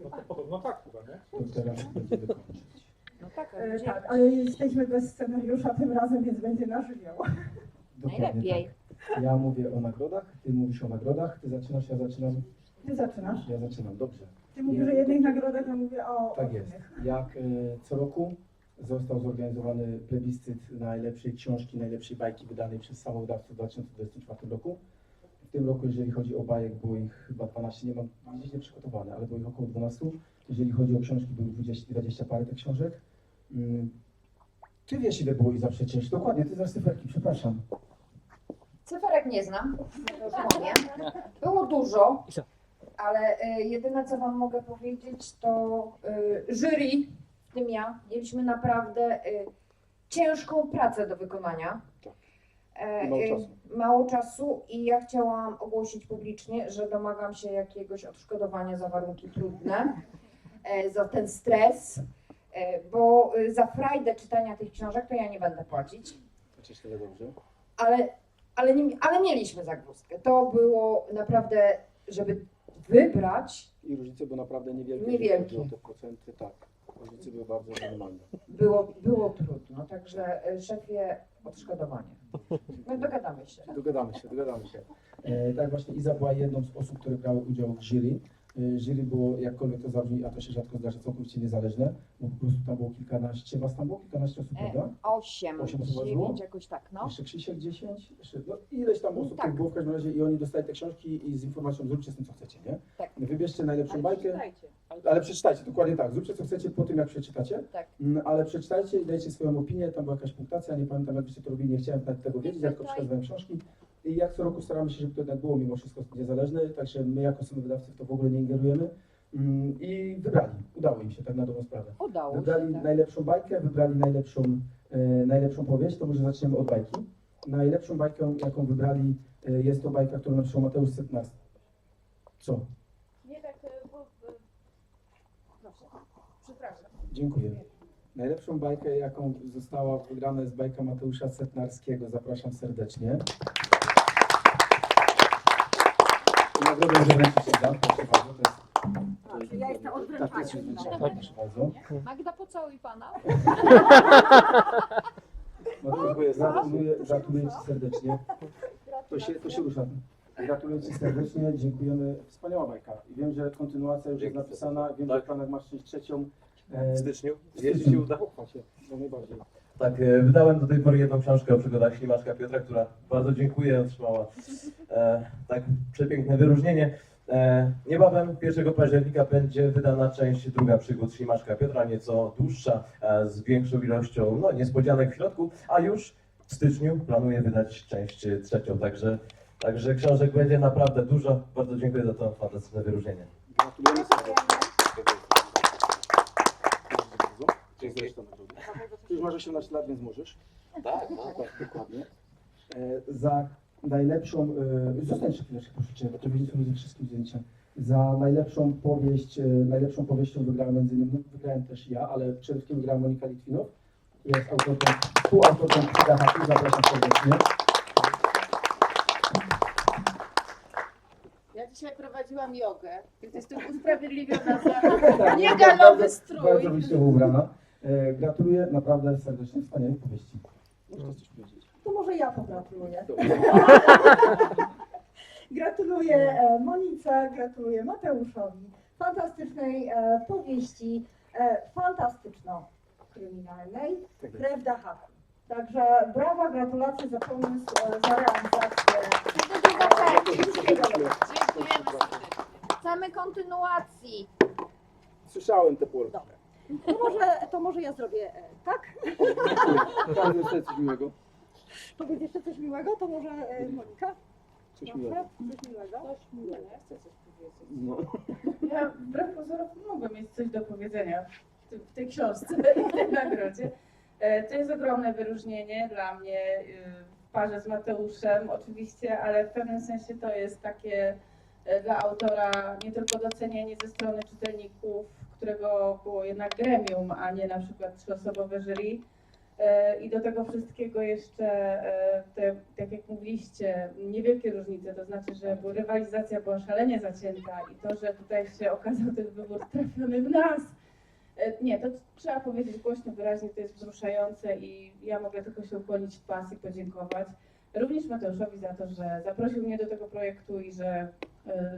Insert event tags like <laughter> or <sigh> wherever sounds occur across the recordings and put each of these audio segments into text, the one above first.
No to podobno tak chyba, nie? To teraz będziemy kończyć. No tak, E, Tak, ale jesteśmy bez scenariusza tym razem, więc będzie na żywioł. Dokładnie Najlepiej. Tak. Ja mówię o nagrodach, ty mówisz o nagrodach, ty zaczynasz, ja zaczynam. Ty zaczynasz. Ja zaczynam, dobrze. Ty mówisz o jednych nagrodach, ja mówię o Tak o jest. innych. Jak e, co roku został zorganizowany plebiscyt najlepszej książki, najlepszej bajki wydanej przez samowydawców w 2024 roku. W tym roku, jeżeli chodzi o bajek, było ich chyba 12, nie mam gdzieś nie przygotowane, ale było ich około 12. Jeżeli chodzi o książki, było 20, 20 parę tych książek. Mm. Ty wiesz, ile było ich za przecież. Dokładnie, ty znasz cyferki, przepraszam. Cyferek nie znam, mówię. Było dużo, ale y, jedyne co Wam mogę powiedzieć to y, jury, w tym ja, mieliśmy naprawdę y, ciężką pracę do wykonania. E, mało y, czasu. mało czasu i ja chciałam ogłosić publicznie, że domagam się jakiegoś odszkodowania za warunki trudne, e, za ten stres, e, bo za frajdę czytania tych książek to ja nie będę płacić Chociaż tyle dobrze. ale, ale, nie, ale mieliśmy zagwozdkę. To było naprawdę, żeby wybrać, I różnice były naprawdę niewielkie. Niewielkie. jeżeli chodzi o te procenty, tak. Różnice były bardzo minimalne. było, było trudno. Także e, szefie, odszkodowanie. No dogadamy się. Dogadamy się, dogadamy się. E, tak właśnie Iza była jedną z osób, które brały udział w jury. E, jury było, jakkolwiek to zabrzmi, a to się rzadko zdarza, całkowicie niezależne, bo po prostu tam było kilkanaście, was tam było kilkanaście osób, E, prawda? Osiem, Osiem osób było? dziewięć, jakoś tak, no. Jeszcze Krzysiek 10, jeszcze, no ileś tam osób tak. było w każdym razie i oni dostali te książki i z informacją zróbcie z tym co chcecie, nie? Tak. Wybierzcie najlepszą bajkę, przeczytajcie. ale przeczytajcie, dokładnie tak, zróbcie co chcecie po tym jak przeczytacie, Tak. Mm, ale przeczytajcie i dajcie swoją opinię, tam była jakaś punktacja, nie pamiętam jak byście to robili, nie chciałem tego wiedzieć, ja tylko przekazywałem książki i jak co roku staramy się, żeby to jednak było mimo wszystko niezależne, także my jako samowydawcy w to w ogóle nie ingerujemy Mm, i wybrali, udało im się tak na dobrą sprawę. Udało się. Wybrali Tak. najlepszą bajkę, wybrali najlepszą, e, najlepszą powieść, to może zaczniemy od bajki. Najlepszą bajkę, jaką wybrali, e, jest to bajka, którą napisał Mateusz Setnarski. Co? Nie tak, e, bo... e, Proszę, przepraszam. Dziękuję. Najlepszą bajkę, jaką została wygrana jest bajka Mateusza Setnarskiego. Zapraszam serdecznie. I Nagrodę się dam, proszę bardzo. To jest, ja jestem od tak, to jest wręczania. wręczenie. Proszę bardzo. Magda, pocałuj pana. Mateusz, gratuluję, gratuluję Ci serdecznie. To się, to się rusza. Gratuluję Ci serdecznie, dziękujemy. Wspaniała bajka. I wiem, że kontynuacja już jest napisana. Wiem, że w planach masz część trzecią. E, W styczniu. Jeśli się uda. Pochwal się, jak najbardziej. Tak, e, wydałem do tej pory jedną książkę o przygodach ślimaczka Piotra, która bardzo dziękuję, otrzymała e, tak przepiękne wyróżnienie. E, niebawem 1 października będzie wydana część druga przygód ślimaczka Piotra, nieco dłuższa, e, z większą ilością no, niespodzianek w środku, a już w styczniu planuję wydać część trzecią, także, także książek będzie naprawdę dużo. Bardzo dziękuję za to fantastyczne wyróżnienie. Gratulujemy serdecznie. Dziękuję bardzo. Ty już masz 18 lat, więc możesz. Tak, Tak, dokładnie. E, za najlepszą, e, zostań jeszcze chwileczkę, proszę Cię, bo to widzę ze wszystkim zdjęcia. Za najlepszą powieść, e, najlepszą powieścią wygrała między innymi, no, wygrałem też ja, ale przede wszystkim wygrała Monika Litwinow. Jest autorką, współautorką Krzyga Haki, zapraszam serdecznie. Ja dzisiaj prowadziłam jogę, więc jestem <laughs> usprawiedliwiona za Tak, niegalowy bardzo- strój. Bardzo wyjściowo ubrana. E, gratuluję naprawdę serdecznie wspaniałej powieści. Możesz coś powiedzieć. To może ja pogratuluję. <laughs> Gratuluję e, Monice, gratuluję Mateuszowi. Fantastycznej e, powieści, e, fantastyczno-kryminalnej, Tak jest. Krew Dachaku. Także brawa, gratulacje za pomysł, e, za realizację. Dziękujemy serdecznie. Chcemy kontynuacji. Słyszałem te pole. Dobra. To może, to może ja zrobię e, tak? Każdy chce coś miłego. Powiedz jeszcze coś miłego, to może e, Monika? Coś Proszę, miłego. coś miłego. Coś miłego. Ja chcę coś powiedzieć. No. Ja wbrew pozorom mogę mieć coś do powiedzenia w, tym- w tej książce i w tej nagrodzie. E, To jest ogromne wyróżnienie dla mnie y, w parze z Mateuszem oczywiście, ale w pewnym sensie to jest takie e, dla autora nie tylko docenienie ze strony czytelników, którego było jednak gremium, a nie na przykład trzyosobowe jury. E, I do tego wszystkiego jeszcze, e, te, tak jak mówiliście, niewielkie różnice, to znaczy, że rywalizacja była szalenie zacięta i to, że tutaj się okazał ten wybór trafiony w nas, e, nie, to trzeba powiedzieć głośno, wyraźnie, to jest wzruszające i ja mogę tylko się ukłonić w pas i podziękować. Również Mateuszowi za to, że zaprosił mnie do tego projektu i że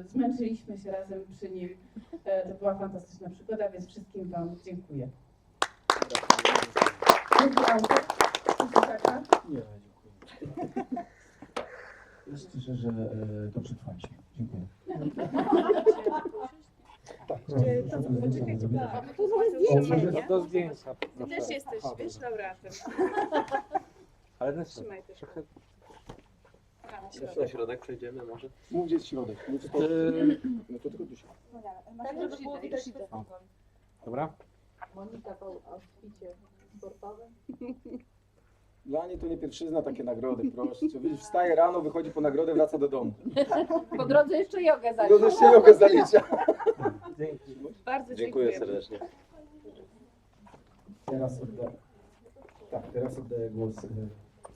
zmęczyliśmy się razem przy nim. E, to była fantastyczna przygoda, więc wszystkim Wam dziękuję. Nie, dziękuję. Cieszę, że e, to przetrwaliśmy. Dziękuję. Tak, to- poczekajcie, A to złe zdjęcie, nie? Do zdjęcia. Ty też jesteś, wiesz, dobra. laureatem. Ale też. trochę... A, na Na środek. środek przejdziemy może? Mów gdzie jest środek. To, Yy, no to tylko tu się. Tak, żeby było widać festiwal. Dobra. Monika w outficie sportowym. Dla mnie to nie pierwszyzna takie nagrody, proszę. cię. Widzisz, wstaje rano, wychodzi po nagrodę, wraca do domu. Po drodze jeszcze jogę To zaliczę. też się jogę zalicza. Dzięki. Bardzo Dziękuję dziękuję. serdecznie. Teraz oddaję. Tak, teraz oddaję głos e,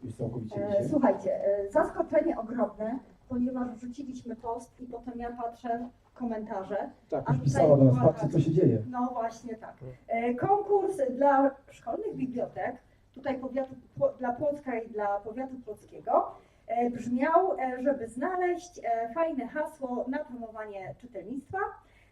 już całkowicie E. Słuchajcie, e, zaskoczenie ogromne, ponieważ wrzuciliśmy post i potem ja patrzę w komentarze. Tak, już pisała do nas, patrzcie co się dzieje. No właśnie tak. E, Konkurs dla szkolnych bibliotek, tutaj powiatu, po, dla Płocka i dla powiatu płockiego, e, brzmiał, e, żeby znaleźć e, fajne hasło na promowanie czytelnictwa.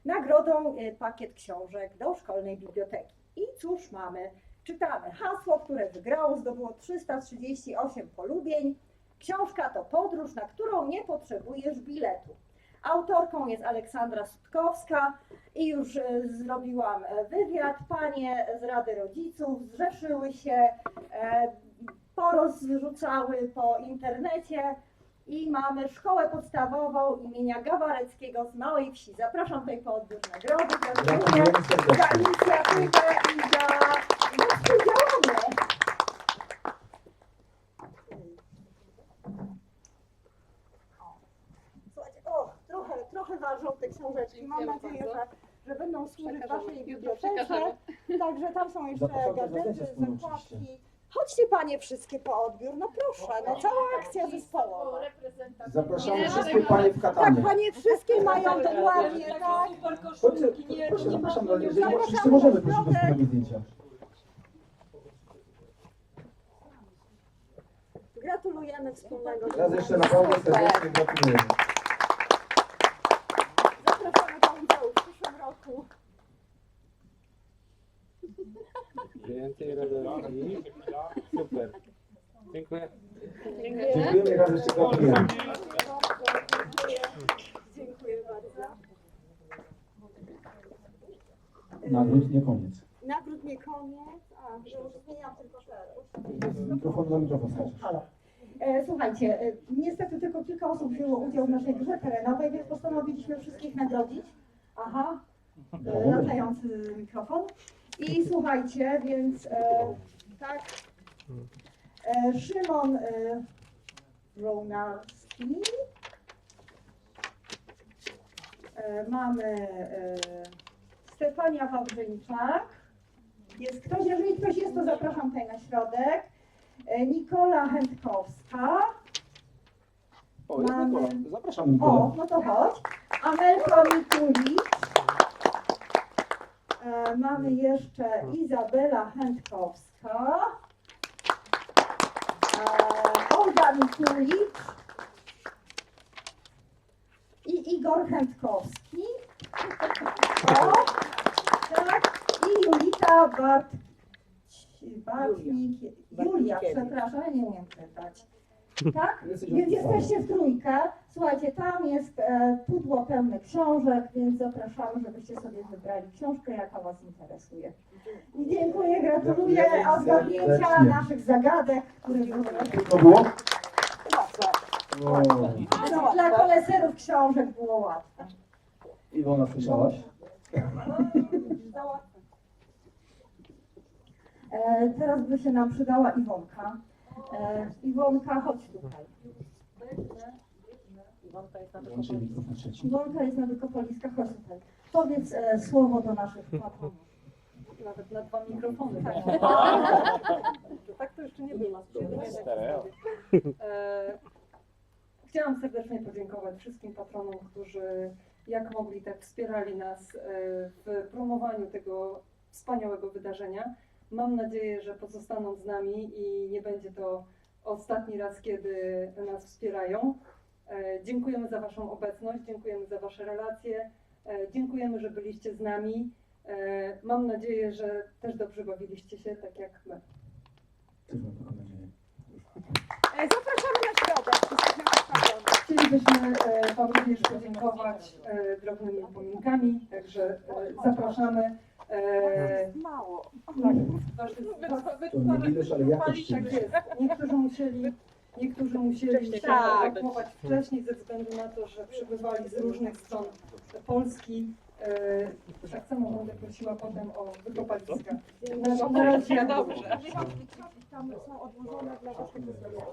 Nagrodą pakiet książek do szkolnej biblioteki. I cóż mamy? Czytamy hasło, które wygrało, zdobyło 338 polubień. Książka to podróż, na którą nie potrzebujesz biletu. Autorką jest Aleksandra Sutkowska, i już e, zrobiłam e, wywiad. Panie z Rady Rodziców zrzeszyły się, e, porozrzucały po internecie i mamy szkołę podstawową imienia Gawareckiego z Małej Wsi. Zapraszam tutaj po odbiór nagrody. Gratulujemy za inicjatywę i za współdziałanie. Słuchajcie, o, trochę, ważą te książeczki. Mam nadzieję, że, że będą służyć. Waszej bibliotece. Także tam są jeszcze wspólne zakładki. Chodźcie Panie wszystkie po odbiór, no proszę, no cała akcja zespołowa. Zapraszamy wszystkie panie w katanie. Tak, Panie wszystkie mają dokładnie, tak. Chodźcie, proszę, zapraszam, ale jeżeli oczywiście możemy prosić do wspólnego zdjęcia. Gratulujemy wspólnego. Raz jeszcze naprawdę serdecznie gratulujemy. Zapraszamy do udziału w przyszłym roku. Radości. Super. Dziękuję. Dziękujemy i raz jeszcze gratulujemy. Dziękuję bardzo. Nagród nie koniec. Nagród nie koniec. A, już zmieniam tylko te. Z mikrofonu na mikrofon skaczesz. Halo. E, Słuchajcie, e, niestety tylko kilka osób wzięło udział w naszej grze terenowej, więc postanowiliśmy wszystkich nagrodzić. Aha, e, latający mikrofon. I słuchajcie, więc e, tak, e, Szymon e, Ronalski. E, mamy e, Stefania Wawrzyńczak. Jest ktoś, jeżeli ktoś jest, to zapraszam tutaj na środek. E, Nikola Chętkowska. O, jest Mamy- Nikola. Zapraszam Nikola. O, no to chodź. Amelka Mikulicz. E, mamy jeszcze Izabela Chętkowska. E, Olga Mikulicz. I Igor Chętkowski. O, tak. I Julita Bart... Bartnik... Julia, przepraszam, ja nie umiem czytać. Tak? Więc jesteście w trójkę. Słuchajcie, tam jest e, pudło pełne książek, więc zapraszamy, żebyście sobie wybrali książkę, jaka Was interesuje. I dziękuję, gratuluję Gratulujemy odgadnięcia serdecznie. naszych zagadek, które były To było? O, Dla- koleserów książek było łatwe. Iwona, słyszałaś? E, teraz by się nam przydała Iwonka. E, Iwonka, chodź tutaj. Iwonka jest na chodź tutaj. Powiedz e, słowo do naszych <laughs> patronów. Nawet na dwa mikrofony. Tak. <laughs> Tak Stereo. E, Chciałam serdecznie podziękować wszystkim patronom, którzy jak mogli, tak wspierali nas e, w promowaniu tego wspaniałego wydarzenia. Mam nadzieję, że pozostaną z nami i nie będzie to ostatni raz, kiedy nas wspierają. E, Dziękujemy za Waszą obecność, dziękujemy za Wasze relacje, e, dziękujemy, że byliście z nami. E, Mam nadzieję, że też dobrze bawiliście się, tak jak my. Też mam taką nadzieję. Zapraszamy na środę. Chcielibyśmy Wam również podziękować drobnymi upominkami, także zapraszamy. Mało. tak, To nie widać, ale jakoś tak jest. Niektórzy musieli, niektórzy musieli Tak. ewakuować wcześniej ze względu na to, że przybywali z różnych stron Polski. E, tak samo będę prosiła potem o wykopaliska. Na, na razie dobrze. Tam są odłożone dla waszego zdrowia.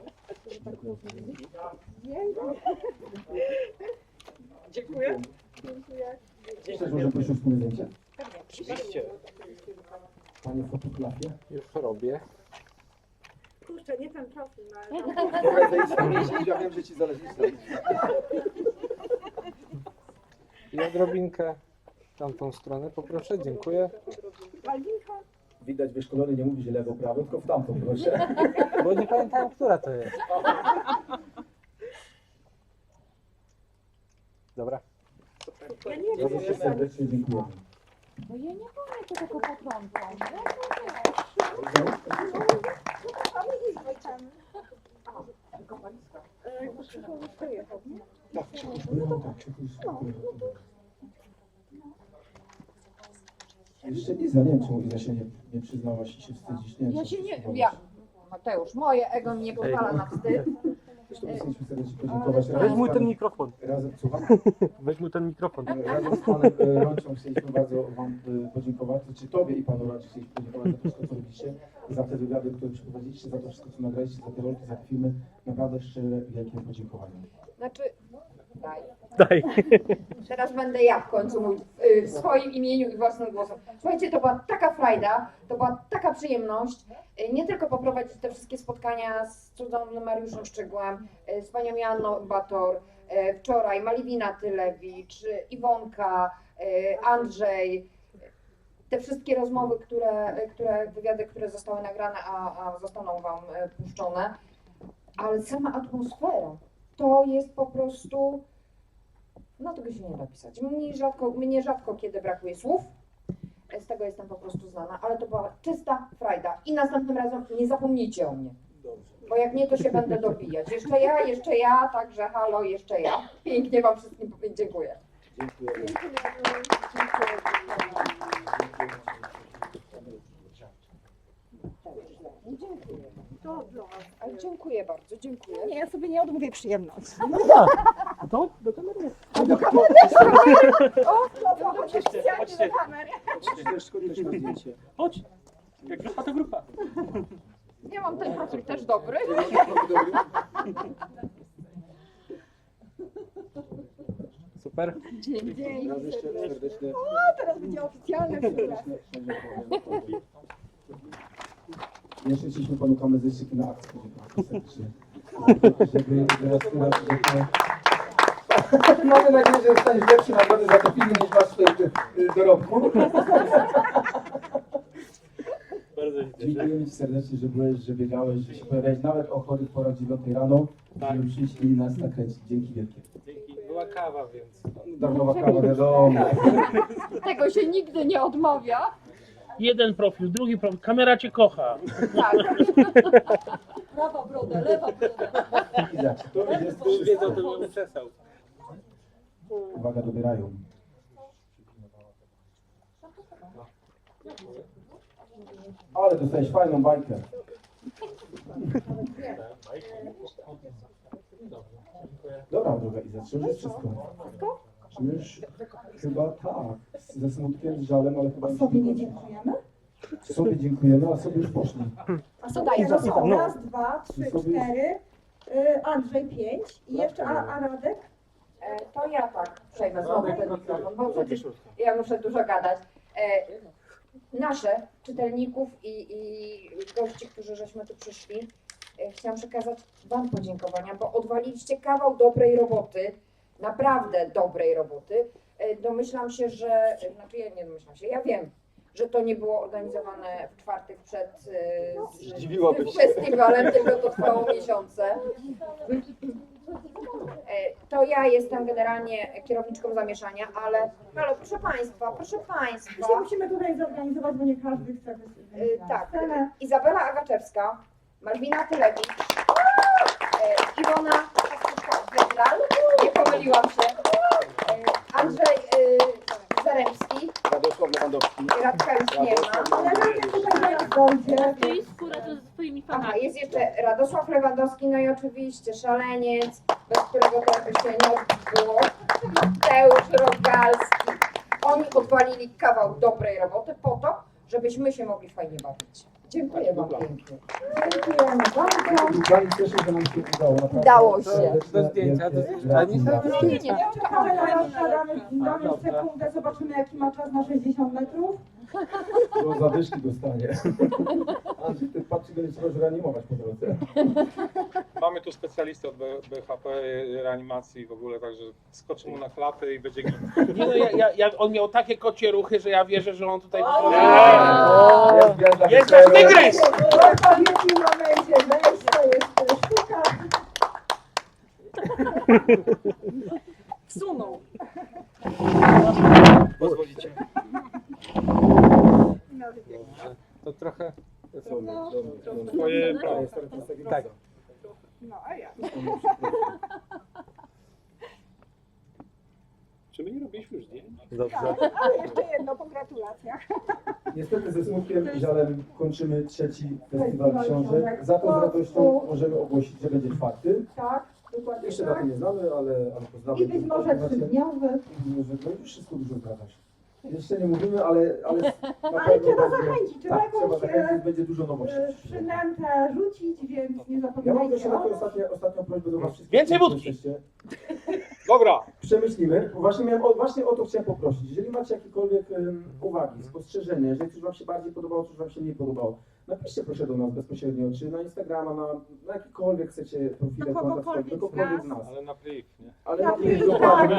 Dziękuję. Dziękuję. Też może prosić o wspólne zdjęcie? Oczywiście. Panie fotografie. Już robię. Kurczę, nie ten profil, no ale... <laughs> Ja wiem, że ci zależy. I odrobinkę w tamtą stronę poproszę, dziękuję. Malwinka. Widać wyszkolony, nie mówi, że lewo, prawo, tylko w tamtą proszę. Bo nie pamiętałem, która to jest. Dobra. Ja nie wiem, Bardzo serdecznie dziękujemy. No ja nie wolę to tylko potrącą. Mamy Krzysztof już nie? Tak, Krzysztof Jeszcze nie wiem czemu Iza się nie, nie przyznałaś i się wstydzisz. Nie wiem, Ja się nie, przyznałaś. ja, Mateusz, moje ego mi nie pozwala na wstyd. Zresztą chcieliśmy serdecznie podziękować razem <laughs> Weź mu ten mikrofon. Razem, słucham? Weź mu ten mikrofon. Razem z panem e, Rączą chcieliśmy bardzo wam e, podziękować, znaczy tobie i panu Rączy chcieliśmy podziękować za to wszystko, co robicie, za te wywiady, które przeprowadziliście, za to wszystko, co nagraliście, za te rolki, za te filmy. Naprawdę szczere wielkie podziękowania. Znaczy, daj. Daj. <laughs> Teraz będę ja w końcu mówić y, w swoim imieniu i własnym głosem. Słuchajcie, to była taka frajda, to była taka przyjemność. y, Nie tylko poprowadzić te wszystkie spotkania z cudownym Mariuszem Szczygłem, y, z panią Janną Bator, y, wczoraj Maliwina Tylewicz, y, Iwonka, y, Andrzej. Te wszystkie rozmowy, które, które wywiady, które zostały nagrane, a, a zostaną wam y, puszczone. Ale sama atmosfera, to jest po prostu no tego się nie da pisać. Mnie rzadko, mnie rzadko kiedy brakuje słów. Z tego jestem po prostu znana, ale to była czysta frajda. I następnym razem nie zapomnijcie o mnie. Bo jak nie, to się będę dobijać. Jeszcze ja, jeszcze ja, także halo, jeszcze ja. Pięknie Wam wszystkim dziękuję. Dziękuję. To dla was. Ale dziękuję bardzo, dziękuję. Nie, ja sobie nie odmówię przyjemności. To do kamery. O, no to specjalnie do kamery. Chodź. Jak grupa, to grupa. Ja mam ten profil też dobry. Super. Raz jeszcze serdecznie. Teraz będzie oficjalne. Jeszcze chcieliśmy panu kamerzyście na akcji podziękować serdecznie. Żeby teraz teraz, żeby... Mamy nadzieję, że dostaniesz lepsze nagrody za to filmy niż masz w swoim y, dorobku. <laughs> Bardzo. Dziękujemy Ci serdecznie, że byłeś, że wiedziałeś, że się pojawiałeś nawet o chorych porach 9 rano, Tak. żeby przyjść i nas nakręcić. Dzięki wielkie. Dzięki. Była kawa, więc. Darmowa kawa, wiadomo. Tego się nigdy nie odmawia. Jeden profil, drugi profil. Kamera cię kocha. Tak. <laughs> Prawa broda, lewa broda. Iza, to jest Wiedzą, wszystko. to bym przesał. Uwaga, dobierają. Ale dostałeś fajną bajkę. Dobra, droga Iza, czy już jest wszystko? Czy już? Chyba tak. Ze smutkiem, z żalem, ale chyba Sobie nie dziękujemy. Sobie dziękujemy, a sobie już poszli. A Co sobie daje no za są no. raz, dwa, trzy, Sobie- cztery. y, Andrzej pięć i jeszcze a, a Radek? E, To ja tak przejmę znowu ten mikrofon, bo przecież ja muszę dużo gadać. E, nasze, czytelników i, i gości, którzy żeśmy tu przyszli, e, chciałam przekazać Wam podziękowania, bo odwaliliście kawał dobrej roboty, naprawdę dobrej roboty. E, Domyślam się, że, znaczy ja nie domyślam się, ja wiem, że to nie było organizowane w czwartek przed się. festiwalem, tylko to trwało miesiące. E, To ja jestem generalnie kierowniczką zamieszania, ale halo, proszę Państwa, proszę Państwa. My się musimy tutaj zorganizować, bo nie każdy chce tak. Izabela Agaczewska, Malwina Tylewicz, e, Iwona Wędral, nie pomyliłam się, e, Andrzej e, Zaremski, Radosław Lewandowski. Radka już nie ma. Ale najpierw tutaj zaraz dojdzie. Ty skóra to ze swoimi Aha, fanami. jest jeszcze Radosław Lewandowski, no i oczywiście szaleniec, bez którego to by się nie odbyło, Mateusz Rogalski. Oni odwalili kawał dobrej roboty po to, żebyśmy się mogli fajnie bawić. Dziękuję Wam pięknie. Dziękujemy bardzo. Bardzo cieszę, że nam się udało. naprawdę. Udało się. Do zdjęcia, do zdjęcia. Nie, gratulacje. nie, nie. Czekamy na raz, damy, damy Dobra. sekundę, zobaczymy jaki ma czas na 60 metrów. Bo zadyszki dostanie. Andrzej, ty patrzy, go nie trzeba reanimować po drodze. Mamy tu specjalistę od BHP reanimacji w ogóle, także skoczy mu na klapy i będzie git. Nie no, ja, ja, ja, on miał takie kocie ruchy, że ja wierzę, że on tutaj... Jest gwiazda Jest nasz tygrys! W odpowiednim momencie jest sztuka. Wsunął. Pozwolicie. Dobrze. To trochę... Twoje prawo. Tak. Czy my nie robiliśmy już zdjęć? Dobrze. Ale jeszcze jedno po gratulacjach. Niestety ze smutkiem i żalem kończymy trzeci festiwal książek. Za to z radością możemy ogłosić, że będzie czwarty. Tak, dokładnie Jeszcze tak. daty nie znamy, ale, ale poznamy. I być może trzydniowy. Może, no wszystko dużo zgadzasz. Jeszcze nie mówimy, ale, ale <laughs> na Ale pewno trzeba będzie- zachęcić, trzeba Tak, trzeba jakąś zachęcić, będzie dużo nowości. e, przynętę rzucić, więc nie Ja mam zapominajcie jeszcze o taką nas. ostatnią, ostatnią prośbę do Was wszystkich. Więcej wódki. <laughs> Dobra, Przemyślimy, właśnie, miałem, o, właśnie o to chciałem poprosić. Jeżeli macie jakiekolwiek em, uwagi, spostrzeżenia, jeżeli coś Wam się bardziej podobało, coś Wam się nie podobało, napiszcie proszę do nas bezpośrednio, czy na Instagrama, na, na jakikolwiek chcecie profile Do kogokolwiek do z kogokolwiek nas. z nas. ale na priv, nie? Ale Na tak.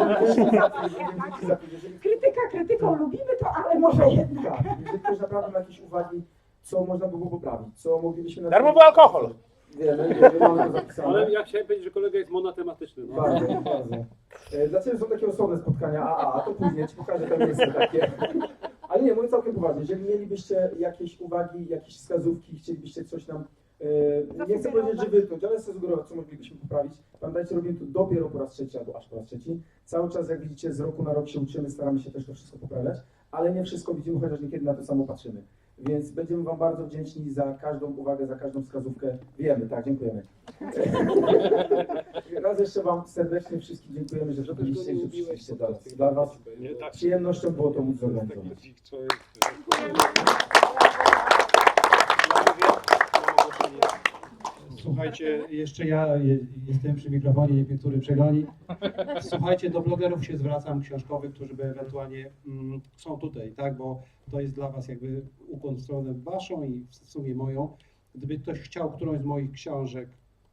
Jeżeli <laughs> Krytyka krytyką lubimy to, ale może jednak. Tak, jeżeli ktoś naprawdę ma jakieś uwagi, co można by było poprawić, co moglibyśmy... na Darmowy alkohol. Wiemy, wiemy, mamy to zapisane. Ale ja chciałem powiedzieć, że kolega jest monotematyczny. No. Bardzo, bardzo. E, Dlaczego są takie osobne spotkania AA? To później ci pokażę tam miejsce takie. Poważnie. Jeżeli mielibyście jakieś uwagi, jakieś wskazówki, chcielibyście coś nam... E, nie chcę powiedzieć, że wytknąć, ale chcę sugerować, co moglibyśmy poprawić. Pamiętajcie, robimy to dopiero po raz trzeci, albo aż po raz trzeci. Cały czas, jak widzicie, z roku na rok się uczymy, staramy się też to wszystko poprawiać, ale nie wszystko widzimy, chociaż niekiedy na to samo patrzymy. Więc będziemy Wam bardzo wdzięczni za każdą uwagę, za każdą wskazówkę. Wiemy, tak, dziękujemy. <laughs> Raz jeszcze Wam serdecznie wszystkim dziękujemy, że byliście i że przyszliście do nas. Dla Was tak. przyjemnością było to móc zorganizować. Słuchajcie, jeszcze ja je, jestem przy mikrofonie, nie który przegoni. Słuchajcie, do blogerów się zwracam książkowych, którzy by ewentualnie mm, są tutaj, tak, bo to jest dla Was jakby ukłon w stronę Waszą i w sumie moją. Gdyby ktoś chciał którąś z moich książek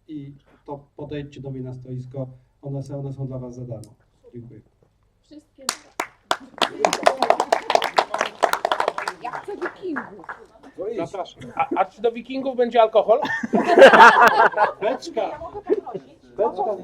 i to podejdźcie do mnie na stoisko, one są, one są dla Was za darmo. Dziękuję. Wszystkie Ja chcę wikingów. Zapraszam. A, a czy do wikingów będzie alkohol? <laughs> Beczka. Beczka,